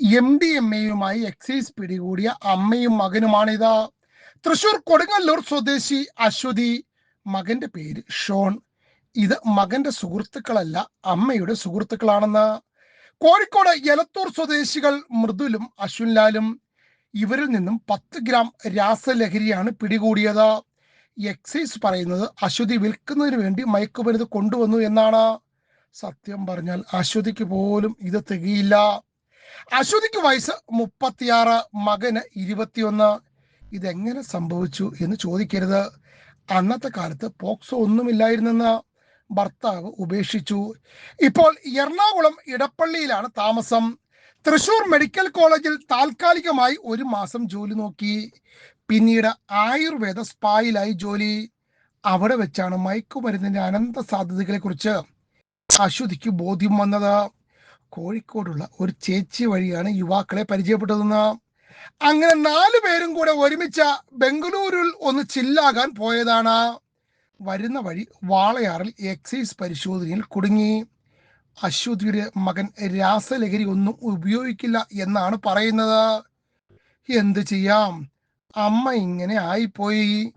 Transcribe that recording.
M D M എയുമായി excise പിടികൂടിയ അമ്മയും മകനുമാണിത് തൃശൂർ കൊടുങ്ങല്ലൂർ സ്വദേശി അശ്വതി. മകന്റെ പേര് ഷോൺ. ഇത് മകന്റെ സുഹൃത്തുക്കളല്ല അമ്മയുടെ സുഹൃത്തുക്കളാണെന്ന്. കോഴിക്കോട് എലത്തൂർ സ്വദേശികൾ മൃദുലും അശ്വിൻലാലും. ഇവരിൽ നിന്നും പത്ത് ഗ്രാം രാസലഹരിയാണ് പിടികൂടിയത്. എക്സൈസ് പറയുന്നത് അശ്വതി വിൽക്കുന്നതിന് വേണ്ടി മയക്കുമരുന്ന് കൊണ്ടുവന്നു എന്നാണ്. സത്യം പറഞ്ഞാൽ അശ്വതിക്ക് പോലും ഇത് തികയില്ല. അശ്വതിക്ക് വയസ്സ് മുപ്പത്തിയാറ് മകന് ഇരുപത്തിയൊന്ന്. ഇതെങ്ങനെ സംഭവിച്ചു എന്ന് ചോദിക്കരുത്. അന്നത്തെ കാലത്ത് പോക്സോ ഒന്നുമില്ലായിരുന്നെന്ന് ഭർത്താവ് ഉപേക്ഷിച്ചു. ഇപ്പോൾ എറണാകുളം ഇടപ്പള്ളിയിലാണ് താമസം. തൃശൂർ മെഡിക്കൽ കോളേജിൽ താൽക്കാലികമായി ഒരു മാസം ജോലി നോക്കി. പിന്നീട് ആയുർവേദ സ്പായിലായി ജോലി. അവിടെ വെച്ചാണ് മയക്കുമരുന്നിന്റെ അനന്ത സാധ്യതകളെ കുറിച്ച് അശ്വതിക്ക് ബോധ്യം വന്നത്. കോഴിക്കോടുള്ള ഒരു ചേച്ചി വഴിയാണ് യുവാക്കളെ പരിചയപ്പെട്ടതെന്ന്. അങ്ങനെ നാലു പേരും കൂടെ ഒരുമിച്ച ബംഗളൂരുവിൽ ഒന്ന് ചില്ലാകാൻ പോയതാണ്. വരുന്ന വഴി വാളയാറിൽ എക്സൈസ് പരിശോധനയിൽ കുടുങ്ങി. അശ്വതിയുടെ മകൻ രാസലഹരി ഒന്നും ഉപയോഗിക്കില്ല എന്നാണ് പറയുന്നത്. എന്ത് ചെയ്യാം? അമ്മ ഇങ്ങനെ ആയിപ്പോയി.